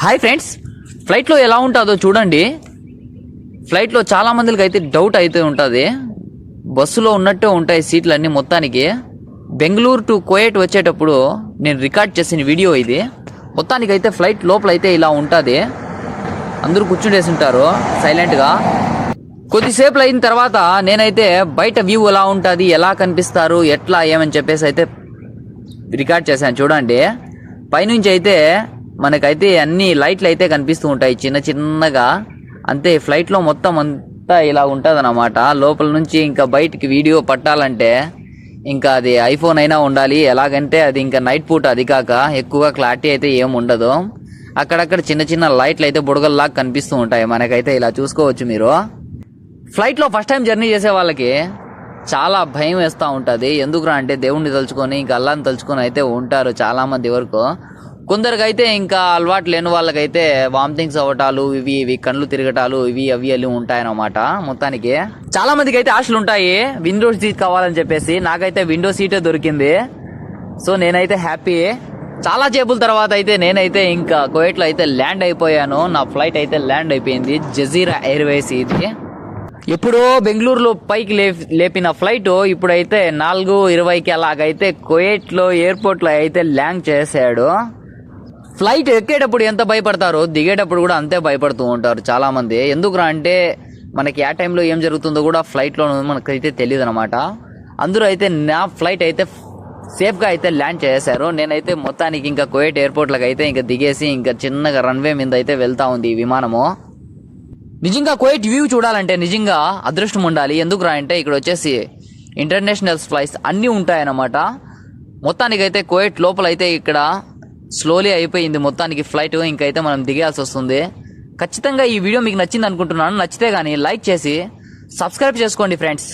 Hi friends ఫ్లైట్లో ఎలా ఉంటుందో చూడండి. ఫ్లైట్లో చాలా మందికి అయితే డౌట్ అయితే ఉంటుంది. బస్సులో ఉన్నట్టే ఉంటాయి సీట్లు అన్నీ మొత్తానికి. బెంగళూరు టు కోయట్ వచ్చేటప్పుడు నేను రికార్డ్ చేసిన వీడియో ఇది. మొత్తానికి అయితే ఫ్లైట్ లోపల అయితే ఇలా ఉంటుంది. అందరూ కూర్చుండేసి ఉంటారు సైలెంట్గా కొద్దిసేపు అయిన తర్వాత నేనైతే బయట వ్యూ ఎలా ఉంటుంది ఎలా కనిపిస్తారు ఎట్లా ఏమని చెప్పేసి అయితే రికార్డ్ చేశాను చూడండి. పైనుంచి అయితే మనకైతే అన్ని లైట్లు అయితే కనిపిస్తూ ఉంటాయి. చిన్న చిన్నగా. అంతే ఫ్లైట్లో మొత్తం అంతా ఇలా ఉంటుంది లోపల నుంచి ఇంకా బయటికి వీడియో పట్టాలంటే ఇంకా అది ఐఫోన్ అయినా ఉండాలి. ఎలాగంటే అది ఇంకా నైట్ పూట అది కాక ఎక్కువగా క్లారిటీ అయితే ఏమి ఉండదు. అక్కడక్కడ చిన్న చిన్న లైట్లు అయితే బుడగల్లాగా కనిపిస్తూ ఉంటాయి. మనకైతే ఇలా చూసుకోవచ్చు మీరు. ఫ్లైట్లో ఫస్ట్ టైం జర్నీ చేసే వాళ్ళకి చాలా భయం వేస్తూ ఉంటుంది. ఎందుకురా అంటే దేవుణ్ణి తలుచుకొని ఇంకా అల్లాన్ని తలుచుకొని అయితే ఉంటారు చాలామంది వరకు. కొందరికైతే ఇంకా అలవాటు లేని వాళ్ళకైతే వామిటింగ్స్ అవ్వటాలు ఇవి ఇవి కళ్ళు తిరగటాలు ఇవి అవి అవి ఉంటాయన్నమాట మొత్తానికి. చాలా మందికి అయితే ఆశలు ఉంటాయి విండో సీట్ కావాలని చెప్పేసి. నాకైతే విండో సీటే దొరికింది. సో నేనైతే హ్యాపీ. చాలా చేపుల తర్వాత అయితే నేనైతే ఇంకా కోయట్లో అయితే ల్యాండ్ అయిపోయాను. నా ఫ్లైట్ అయితే ల్యాండ్ అయిపోయింది. జజీరా ఎయిర్వేస్ ఇది. ఎప్పుడో బెంగళూరులో పైకి లే లేపిన ఫ్లైట్ ఇప్పుడైతే నాలుగు ఇరవైకి అలాగైతే కోయట్లో ఎయిర్పోర్ట్లో అయితే ల్యాండ్ చేశాడు. ఫ్లైట్ ఎక్కేటప్పుడు ఎంత భయపడతారో దిగేటప్పుడు కూడా అంతే భయపడుతూ ఉంటారు చాలామంది. ఎందుకురా అంటే మనకి ఆ టైంలో ఏం జరుగుతుందో కూడా ఫ్లైట్లో మనకైతే తెలియదు అనమాట అందరూ అయితే నా ఫ్లైట్ అయితే సేఫ్గా అయితే ల్యాండ్ చేశారు నేనైతే మొత్తానికి ఇంకా కోయట్ ఎయిర్పోర్ట్లకు అయితే ఇంకా దిగేసి ఇంకా చిన్నగా రన్వే మీద అయితే వెళ్తా ఉంది ఈ విమానము. నిజంగా కోయట్ వ్యూ చూడాలంటే నిజంగా అదృష్టం ఉండాలి. ఎందుకురా అంటే ఇక్కడ వచ్చేసి ఇంటర్నేషనల్ ఫ్లైట్స్ అన్నీ ఉంటాయన్నమాట. మొత్తానికైతే కోయట్ లోపల అయితే ఇక్కడ స్లోలీ అయిపోయింది మొత్తానికి ఫ్లైట్ ఇంకైతే మనం దిగాల్సి వస్తుంది. ఖచ్చితంగా ఈ వీడియో మీకు నచ్చింది అనుకుంటున్నాను నచ్చితే కానీ లైక్ చేసి సబ్స్క్రైబ్ చేసుకోండి ఫ్రెండ్స్